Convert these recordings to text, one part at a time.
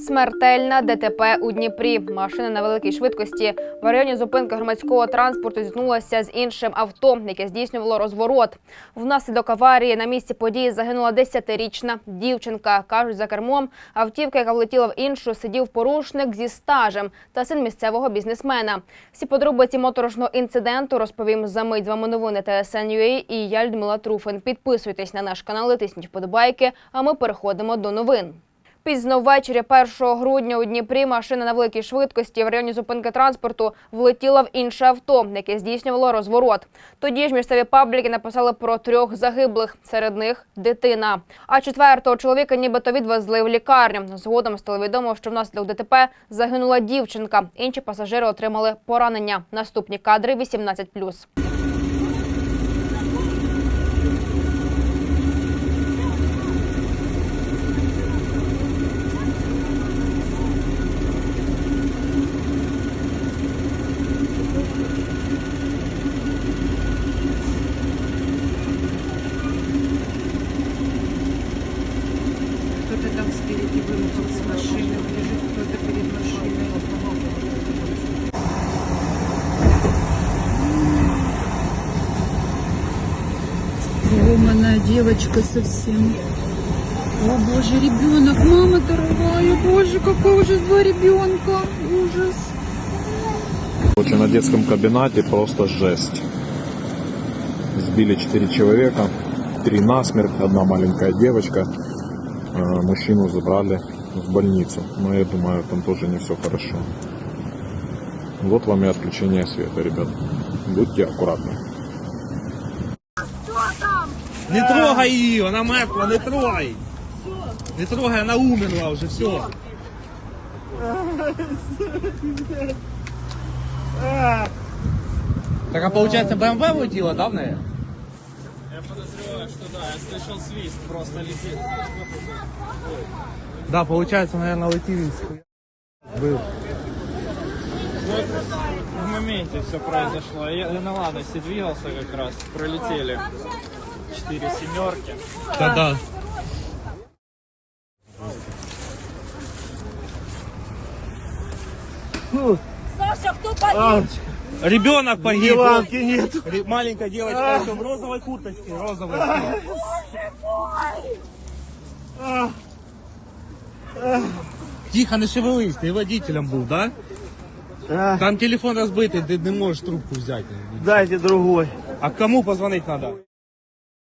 Смертельна ДТП у Дніпрі. Машина на великій швидкості в районі зупинки громадського транспорту зіткнулася з іншим авто, яке здійснювало розворот. Внаслідок аварії на місці події загинула 10-річна дівчинка. кажуть, за кермом автівка, яка влетіла в іншу, сидів порушник зі стажем та син місцевого бізнесмена. Всі подробиці моторошного інциденту розповім за мить. З вами новини ТСН.UA і я Людмила Труфин. Підписуйтесь на наш канал, тисніть вподобайки. А ми переходимо до новин. Пізно ввечері 1 грудня у Дніпрі машина на великій швидкості в районі зупинки транспорту влетіла в інше авто, яке здійснювало розворот. Тоді ж місцеві пабліки написали про трьох загиблих, серед них дитина. А четвертого чоловіка нібито відвезли в лікарню. Згодом стало відомо, що внаслідок ДТП загинула дівчинка. Інші пасажири отримали поранення. Наступні кадри 18+. Машиной. Ломаная девочка совсем. О боже, ребенок, мама дорогая, боже, какой ужас, два ребенка, ужас. Короче, на детском кабинете просто жесть. Сбили четыре человека, три насмерть, одна маленькая девочка. Э, Мужчину забрали в больницу. Но я думаю, там тоже не все хорошо. Вот вам и отключение света, ребят. Будьте аккуратны. Не трогай її, вона мертва, не трогай. Не трогай, вона умерла вже, все. Так, а получается БМВ влетела, да, в неї? Я подозреваю, что да, я слышал свист, просто летит. Да, получается, наверное, хуя. Был. Это в моменте все произошло. Я на ладности двигался как раз, пролетели четыре семерки. Да-да. Саша, кто погиб? Ребенок погиб. Иванки нет. Маленькая девочка в розовой курточке, розовой. Тихо, не шевелись, ти водителем був, да? Там телефон розбитий, ти не можеш трубку взяти. Дайте другой. А кому позвонити треба?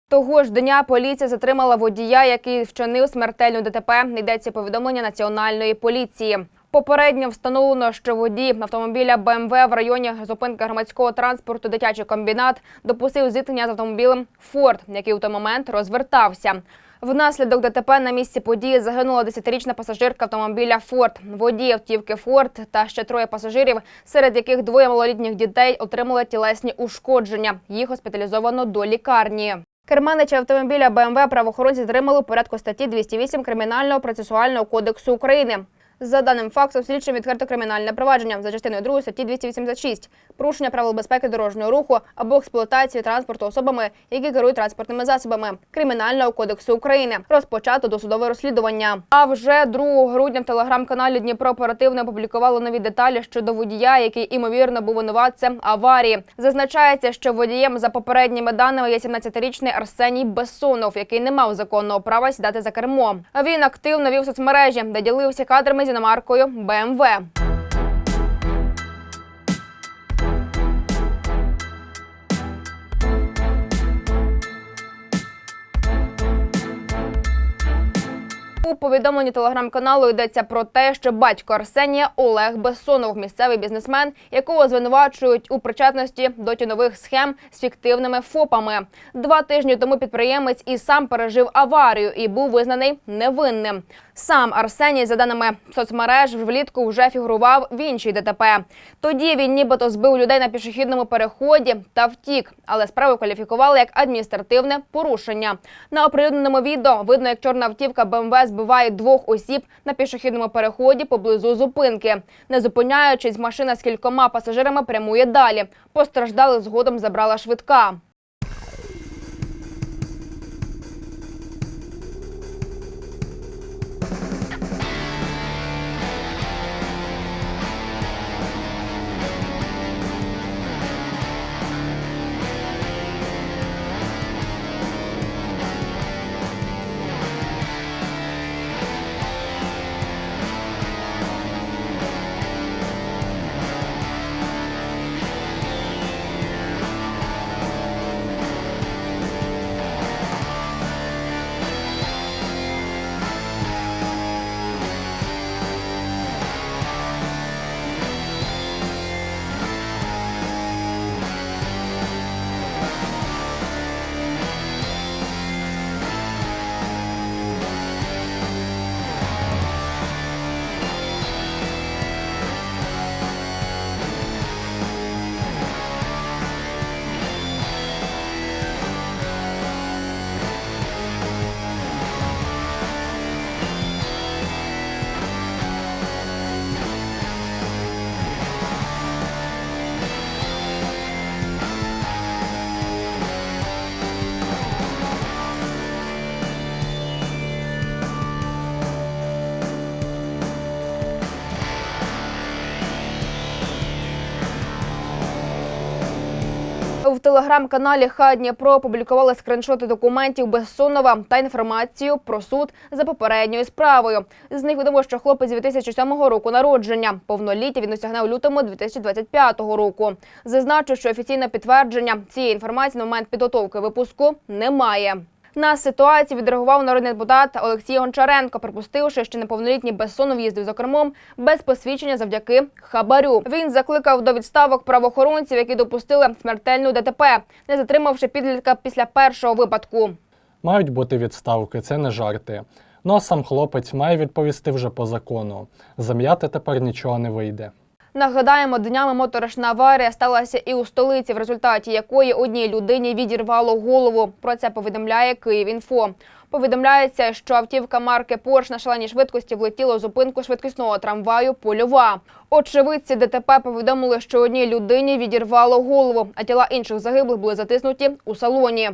Того ж дня поліція затримала водія, який вчинив смертельну ДТП. Йдеться повідомлення національної поліції. Попередньо встановлено, що водій автомобіля БМВ в районі зупинки громадського транспорту дитячий комбінат допустив зіткнення з автомобілем Форд, який у той момент розвертався. Внаслідок ДТП на місці події загинула 10-річна пасажирка автомобіля Форд. Водій автівки Форд та ще троє пасажирів, серед яких двоє малолітніх дітей отримали тілесні ушкодження. Їх госпіталізовано до лікарні. Керманича автомобіля БМВ правоохоронці затримали у порядку статті 208 Кримінального процесуального кодексу України. За даним фактом, слідчим відкрито кримінальне провадження за частиною 2 статті 286 порушення правил безпеки дорожнього руху або експлуатації транспорту особами, які керують транспортними засобами Кримінального кодексу України. Розпочато досудове розслідування. А вже 2 грудня в телеграм-каналі Дніпро оперативно опублікувало нові деталі щодо водія, який імовірно був винуватцем аварії. Зазначається, що водієм за попередніми даними є 17-річний Арсеній Бессонов, який не мав законного права сідати за кермо. Він активно вів соцмережі, де ділився кадрами з іномаркою БМВ. Повідомленні телеграм-каналу йдеться про те, що батько Арсенія Олег Бессонов, місцевий бізнесмен, якого звинувачують у причетності до тінових схем з фіктивними ФОПами. Два тижні тому підприємець і сам пережив аварію і був визнаний невинним. Сам Арсеній, за даними соцмереж, влітку вже фігурував в іншій ДТП. Тоді він нібито збив людей на пішохідному переході та втік, але справу кваліфікували як адміністративне порушення. На оприлюдненому відео видно, як чорна автівка БМВ збиває двох осіб на пішохідному переході поблизу зупинки. Не зупиняючись, машина з кількома пасажирами прямує далі. Постраждали згодом забрала швидка. В телеграм-каналі Ха Дніпро опублікували скриншоти документів Безсонова та інформацію про суд за попередньою справою. З них відомо, що хлопець 2007 року народження. Повноліття він осягне у лютому 2025 року. Зазначу, що офіційне підтвердження цієї інформації на момент підготовки випуску немає. На ситуацію відреагував народний депутат Олексій Гончаренко, припустивши, що неповнолітній Бессонов їздив за кермом без посвідчення завдяки хабарю. Він закликав до відставок правоохоронців, які допустили смертельну ДТП, не затримавши підлітка після першого випадку. Мають бути відставки, це не жарти. Ну а сам хлопець має відповісти вже по закону. Зам'яти тепер нічого не вийде. Нагадаємо, днями моторошна аварія сталася і у столиці, в результаті якої одній людині відірвало голову. Про це повідомляє Київінфо. Повідомляється, що автівка марки Порш на шаленій швидкості влетіла у зупинку швидкісного трамваю Польова. Очевидці ДТП повідомили, що одній людині відірвало голову, а тіла інших загиблих були затиснуті у салоні.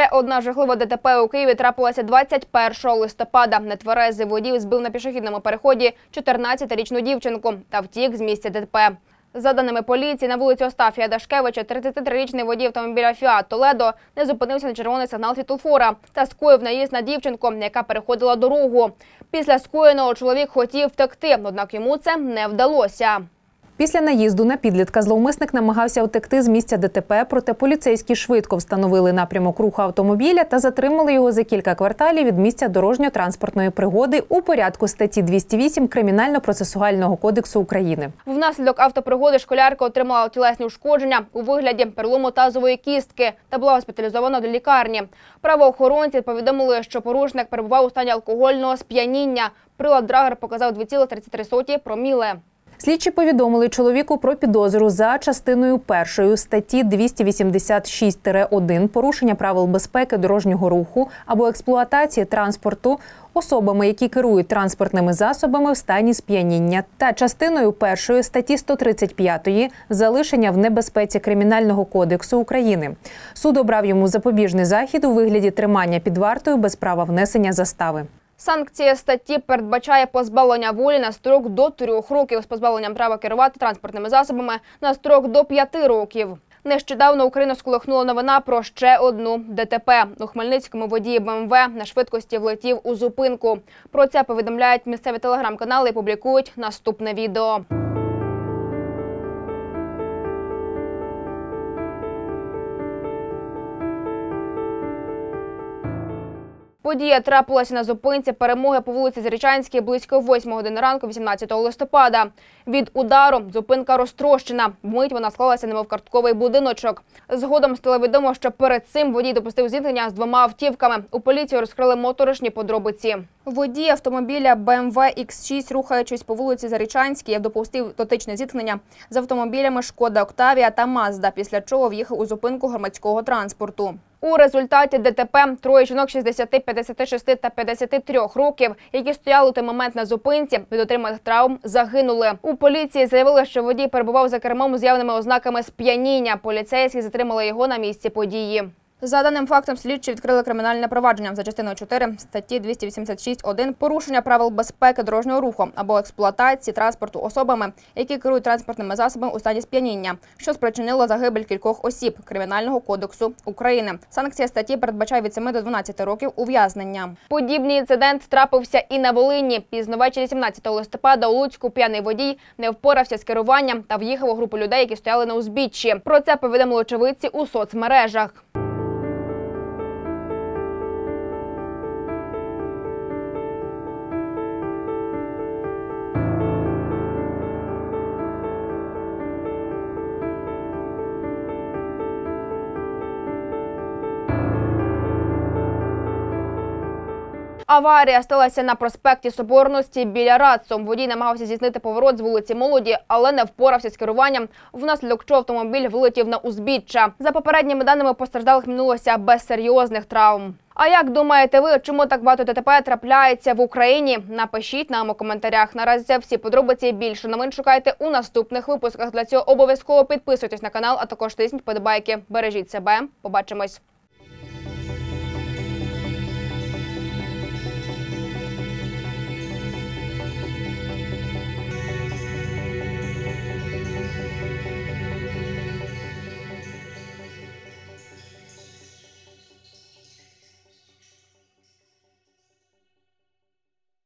Ще одна жахлива ДТП у Києві трапилася 21 листопада. Нетверезий водій збив на пішохідному переході 14-річну дівчинку та втік з місця ДТП. За даними поліції, на вулиці Остафія Дашкевича 33-річний водій автомобіля Фіат Толедо не зупинився на червоний сигнал світлофора та скоїв наїзд на дівчинку, яка переходила дорогу. Після скоєного чоловік хотів втекти, однак йому це не вдалося. Після наїзду на підлітка зловмисник намагався утекти з місця ДТП, проте поліцейські швидко встановили напрямок руху автомобіля та затримали його за кілька кварталів від місця дорожньо-транспортної пригоди у порядку статті 208 Кримінально-процесуального кодексу України. Внаслідок автопригоди школярка отримала тілесні ушкодження у вигляді перелому тазової кістки та була госпіталізована до лікарні. Правоохоронці повідомили, що порушник перебував у стані алкогольного сп'яніння. Прилад Драгер показав 2,33 проміле. Слідчі повідомили чоловіку про підозру за частиною першої статті 286-1 порушення правил безпеки дорожнього руху або експлуатації транспорту особами, які керують транспортними засобами в стані сп'яніння, та частиною першої статті 135 залишення в небезпеці Кримінального кодексу України. Суд обрав йому запобіжний захід у вигляді тримання під вартою без права внесення застави. Санкція статті передбачає позбавлення волі на строк до трьох років з позбавленням права керувати транспортними засобами на строк до п'яти років. Нещодавно Україну сколихнула новина про ще одну ДТП. У Хмельницькому водії БМВ на швидкості влетів у зупинку. Про це повідомляють місцеві телеграм-канали і публікують наступне відео. Подія трапилася на зупинці перемоги по вулиці Зарічанській близько 8 години ранку, 18 листопада. Від удару зупинка розтрощена. Вмить вона склалася немов картковий будиночок. Згодом стало відомо, що перед цим водій допустив зіткнення з двома автівками. У поліції розкрили моторошні подробиці. Водій автомобіля BMW X6, рухаючись по вулиці Зарічанській, допустив дотичне зіткнення з автомобілями Шкода Октавія та Мазда, після чого в'їхав у зупинку громадського транспорту. У результаті ДТП троє жінок 60, 56 та 53 років, які стояли у той момент на зупинці, від отриманих травм загинули. У поліції заявили, що водій перебував за кермом з явними ознаками сп'яніння. Поліцейські затримали його на місці події. За даним фактом, слідчі відкрили кримінальне провадження за частиною 4 статті 286.1 порушення правил безпеки дорожнього руху або експлуатації транспорту особами, які керують транспортними засобами у стані сп'яніння, що спричинило загибель кількох осіб Кримінального кодексу України. Санкція статті передбачає від 7 до 12 років ув'язнення. Подібний інцидент трапився і на Волині. Пізно ввечері 17 листопада у Луцьку п'яний водій не впорався з керуванням та в'їхав у групу людей, які стояли на узбіччі. Про це повідомили очевидці у соцмережах. Аварія сталася на проспекті Соборності біля Рацу. Водій намагався здійснити поворот з вулиці Молоді, але не впорався з керуванням, внаслідок чого автомобіль вилетів на узбіччя. За попередніми даними постраждалих минулося без серйозних травм. А як думаєте ви, чому так багато ДТП трапляється в Україні? Напишіть нам у коментарях. Наразі це всі подробиці. Більше новин шукайте у наступних випусках. Для цього обов'язково підписуйтесь на канал, а також тисніть подобайки. Бережіть себе. Побачимось.